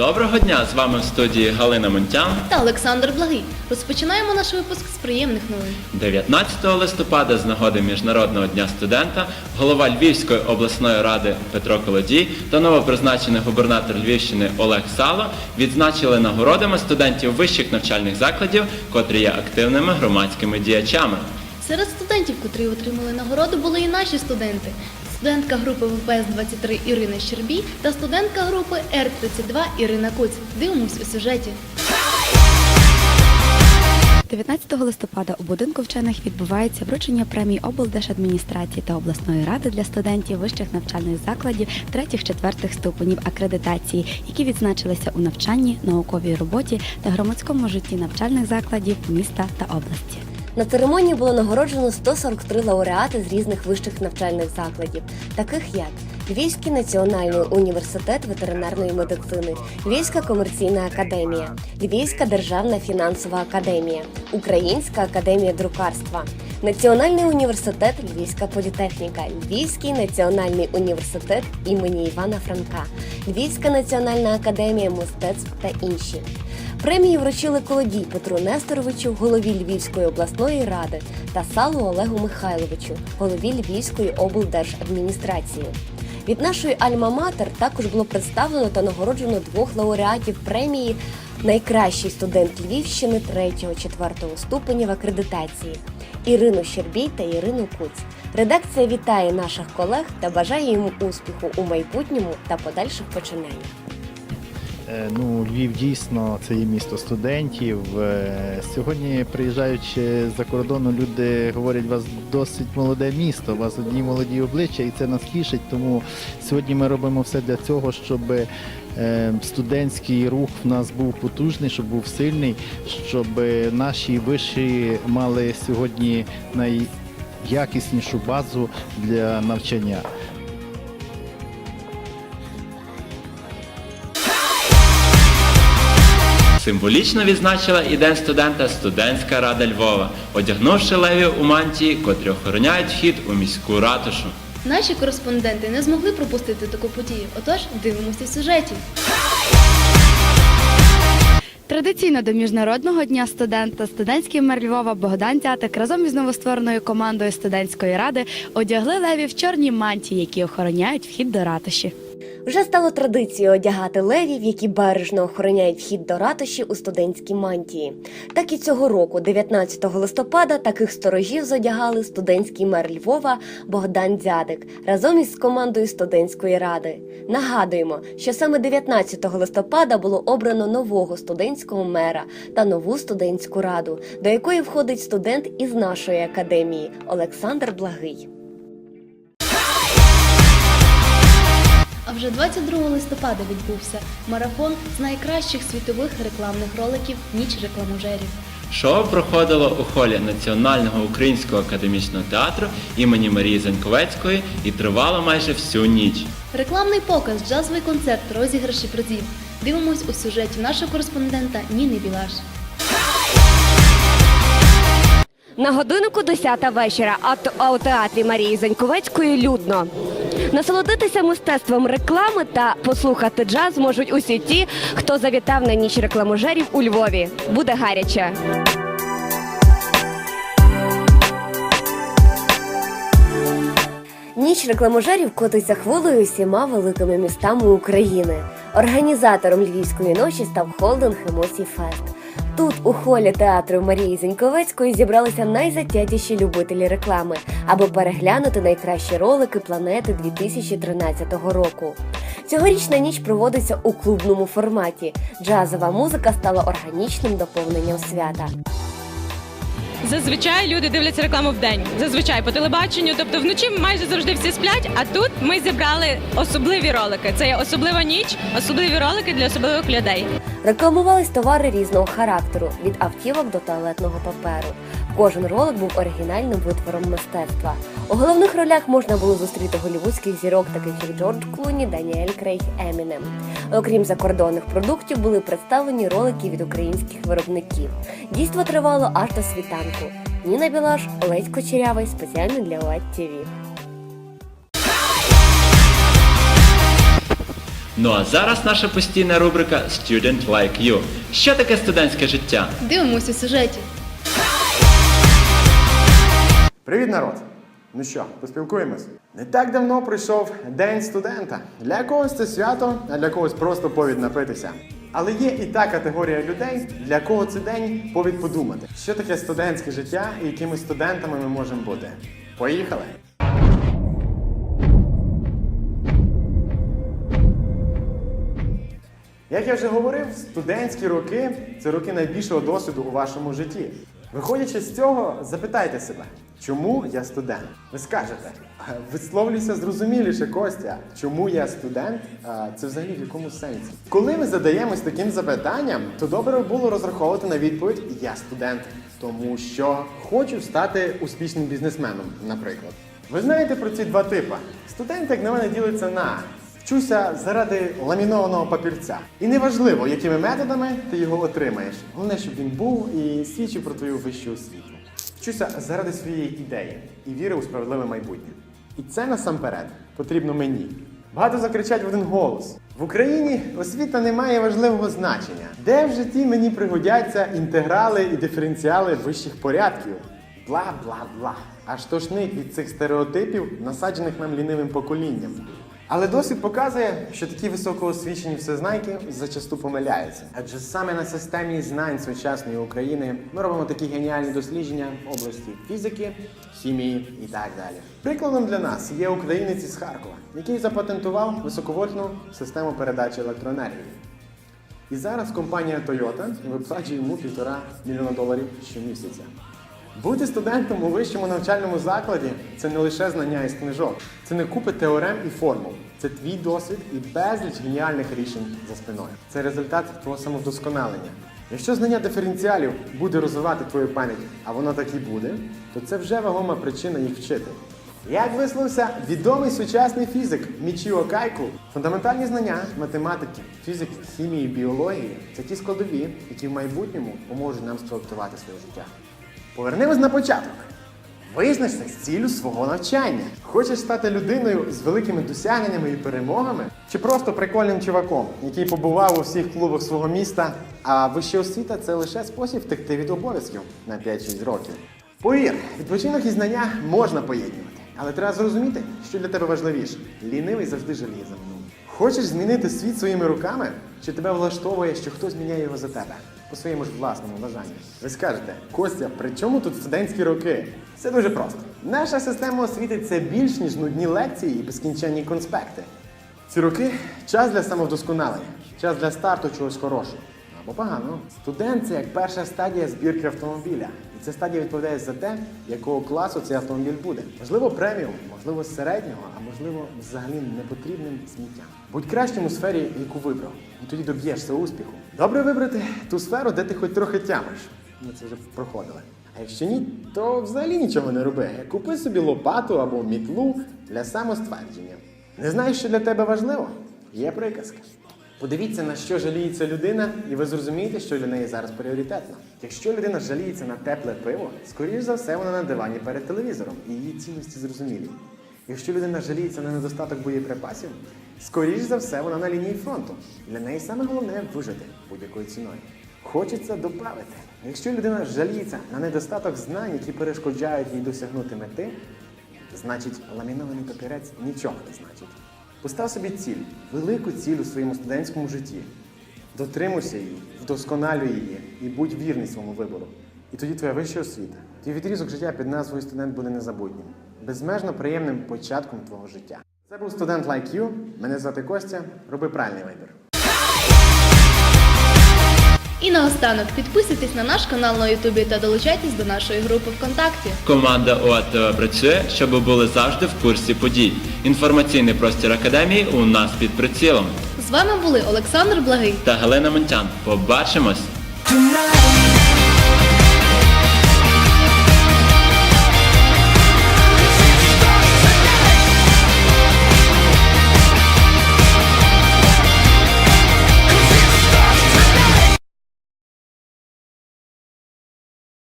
Доброго дня! З вами в студії Галина Монтян. та Олександр Благий. Розпочинаємо наш випуск з приємних новин. 19 листопада з нагоди Міжнародного дня студента голова Львівської обласної ради Петро Колодій та новопризначений губернатор Львівщини Олег Сало відзначили нагородами студентів вищих навчальних закладів, котрі є активними громадськими діячами. Серед студентів, котрі отримали нагороду, були і наші студенти. Студентка групи ВПС-23 Ірина Щербій та студентка групи Р-32 Ірина Куць. Дивимось у сюжеті. 19 листопада у будинку вчених відбувається вручення премій облдержадміністрації та обласної ради для студентів вищих навчальних закладів третіх-четвертих ступенів акредитації, які відзначилися у навчанні, науковій роботі та громадському житті навчальних закладів міста та області. На церемонії було нагороджено 143 лауреати з різних вищих навчальних закладів, таких як Львівський національний університет ветеринарної медицини, Львівська комерційна академія, Львівська державна фінансова академія, Українська академія друкарства, Національний університет Львівська політехніка, Львівський національний університет імені Івана Франка, Львівська національна академія мистецтв та інші. Премії вручили Колодій Петру Несторовичу, голові Львівської обласної ради, та Салу Олегу Михайловичу, голові Львівської облдержадміністрації. Від нашої Альма-Матер також було представлено та нагороджено двох лауреатів премії Найкращий студент Львівщини 3-4 ступенів акредитації Ірину Щербій та Ірину Куць. Редакція вітає наших колег та бажає їм успіху у майбутньому та подальших починаннях. Е, Ну, Львів дійсно це є місто студентів. Е, Сьогодні, приїжджаючи за кордону, люди говорять, у вас досить молоде місто, у вас одні молоді обличчя, і це нас тішить. Тому сьогодні ми робимо все для цього, щоб е, студентський рух в нас був потужний, щоб був сильний, щоб наші виші мали сьогодні найякіснішу базу для навчання. Символічно відзначила і День студента студентська рада Львова, одягнувши левів у мантії, котрі охороняють вхід у міську ратушу. Наші кореспонденти не змогли пропустити таку подію. Отож, дивимося в сюжеті. Традиційно до міжнародного дня студента студентський мер Львова Богдан Тятик разом із новоствореною командою студентської ради одягли леві в чорні мантії, які охороняють вхід до ратуші. Вже стало традицією одягати левів, які бережно охороняють вхід до ратуші у студентській мантії. Так і цього року, 19 листопада, таких сторожів зодягали студентський мер Львова Богдан Дзядик разом із командою студентської ради. Нагадуємо, що саме 19 листопада було обрано нового студентського мера та нову студентську раду, до якої входить студент із нашої академії Олександр Благий. А вже 22 листопада відбувся марафон з найкращих світових рекламних роликів Ніч рекламожерів. Шоу проходило у холі Національного українського академічного театру імені Марії Заньковецької і тривало майже всю ніч. Рекламний показ, джазовий концерт, розіграші призів. Дивимось у сюжеті нашого кореспондента Ніни Білаш. На годиннику 10 вечора, а, у театрі Марії Заньковецької людно. Насолодитися мистецтвом реклами та послухати джаз можуть усі ті, хто завітав на ніч рекламожерів у Львові. Буде гаряче. Ніч рекламожерів котиться хвилею усіма великими містами України. Організатором львівської ночі став холдинг Емоцій Фест. Тут, у холі театру Марії Зіньковецької, зібралися найзатятіші любителі реклами, аби переглянути найкращі ролики планети 2013 року. Цьогорічна ніч проводиться у клубному форматі. Джазова музика стала органічним доповненням свята. Зазвичай люди дивляться рекламу вдень. Зазвичай по телебаченню, тобто вночі майже завжди всі сплять. А тут ми зібрали особливі ролики. Це є особлива ніч, особливі ролики для особливих людей. Рекламувались товари різного характеру від автівок до туалетного паперу. Кожен ролик був оригінальним витвором мистецтва. У головних ролях можна було зустріти голівудських зірок, таких як Джордж Клуні, Даніель Крейг, Емінем. Окрім закордонних продуктів, були представлені ролики від українських виробників. Дійство тривало аж до світанку. Ніна Білаш, Олесь Кочерявий, спеціально для ОАТ ТВ. Ну а зараз наша постійна рубрика Student Like You. Що таке студентське життя? Дивимось у сюжеті. Привіт, народ! Ну що, поспілкуємось? Не так давно прийшов День студента. Для когось це свято, а для когось просто повід напитися. Але є і та категорія людей, для кого це день повід подумати, що таке студентське життя і якими студентами ми можемо бути. Поїхали! Як я вже говорив, студентські роки це роки найбільшого досвіду у вашому житті. Виходячи з цього, запитайте себе, чому я студент? Ви скажете, «А, висловлюйся зрозуміліше, Костя, чому я студент? Це взагалі в якому сенсі? Коли ми задаємось таким запитанням, то добре було розраховувати на відповідь Я студент, тому що хочу стати успішним бізнесменом, наприклад. Ви знаєте про ці два типи? Студент, як на мене, ділиться на Вчуся заради ламінованого папірця. І неважливо, якими методами ти його отримаєш. Головне, щоб він був і свідчив про твою вищу освіту. Вчуся заради своєї ідеї і віри у справедливе майбутнє. І це насамперед потрібно мені. Багато закричать в один голос. В Україні освіта не має важливого значення. Де в житті мені пригодяться інтеграли і диференціали вищих порядків? Бла бла бла. Аж тошнить від цих стереотипів, насаджених нам лінивим поколінням. Але досвід показує, що такі високоосвічені всезнайки зачасту помиляються. Адже саме на системі знань сучасної України ми робимо такі геніальні дослідження в області фізики, хімії і так далі. Прикладом для нас є українець із Харкова, який запатентував високовольтну систему передачі електроенергії. І зараз компанія Toyota виплачує йому півтора мільйона доларів щомісяця. Бути студентом у вищому навчальному закладі це не лише знання із книжок, це не купи теорем і формул. Це твій досвід і безліч геніальних рішень за спиною. Це результат твого самовдосконалення. Якщо знання диференціалів буде розвивати твою пам'ять, а воно так і буде, то це вже вагома причина їх вчити. Як висловився відомий сучасний фізик Мічіо Кайку, фундаментальні знання математики, фізики, хімії, біології це ті складові, які в майбутньому поможуть нам спроектувати своє життя. Повернемось на початок. Визначся з ціллю свого навчання. Хочеш стати людиною з великими досягненнями і перемогами, чи просто прикольним чуваком, який побував у всіх клубах свого міста, а вища освіта це лише спосіб втекти від обов'язків на 5-6 років. Повір, відпочинок і знання можна поєднувати, але треба зрозуміти, що для тебе важливіше. Лінивий завжди жаліє за минулим. Хочеш змінити світ своїми руками, чи тебе влаштовує, що хтось міняє його за тебе по своєму ж власному бажанню? Ви скажете, Костя, при чому тут студентські роки? Все дуже просто. Наша система освіти це більш ніж нудні лекції і безкінченні конспекти. Ці роки час для самовдосконалення, час для старту чогось хорошого. Або погано. Студент це як перша стадія збірки автомобіля. І ця стадія відповідає за те, якого класу цей автомобіль буде. Можливо, преміум, можливо, середнього, а можливо, взагалі непотрібним сміттям. Будь кращим у сфері, яку вибрав, і тоді доб'єшся успіху. Добре вибрати ту сферу, де ти хоч трохи тямиш. Ми це вже проходили. А якщо ні, то взагалі нічого не роби. Купи собі лопату або мітлу для самоствердження. Не знаєш, що для тебе важливо? Є приказка. Подивіться, на що жаліється людина, і ви зрозумієте, що для неї зараз пріоритетно. Якщо людина жаліється на тепле пиво, скоріш за все вона на дивані перед телевізором, і її цінності зрозумілі. Якщо людина жаліється на недостаток боєприпасів, скоріш за все вона на лінії фронту. Для неї саме головне вижити будь-якою ціною. Хочеться доправити. Якщо людина жаліється на недостаток знань, які перешкоджають їй досягнути мети, значить ламінований папірець нічого не значить. Постав собі ціль, велику ціль у своєму студентському житті. Дотримуйся її, вдосконалюй її і будь вірний своєму вибору. І тоді твоя вища освіта, твій відрізок життя під назвою студент буде незабутнім, безмежно приємним початком твого життя. Це був студент Like You. Мене звати Костя. Роби правильний вибір. І наостанок підписуйтесь на наш канал на Ютубі та долучайтесь до нашої групи ВКонтакті. Команда ОАТВ працює, щоб ви були завжди в курсі подій. Інформаційний простір академії у нас під прицілом. З вами були Олександр Благий Та Галина Монтян. Побачимось! Tonight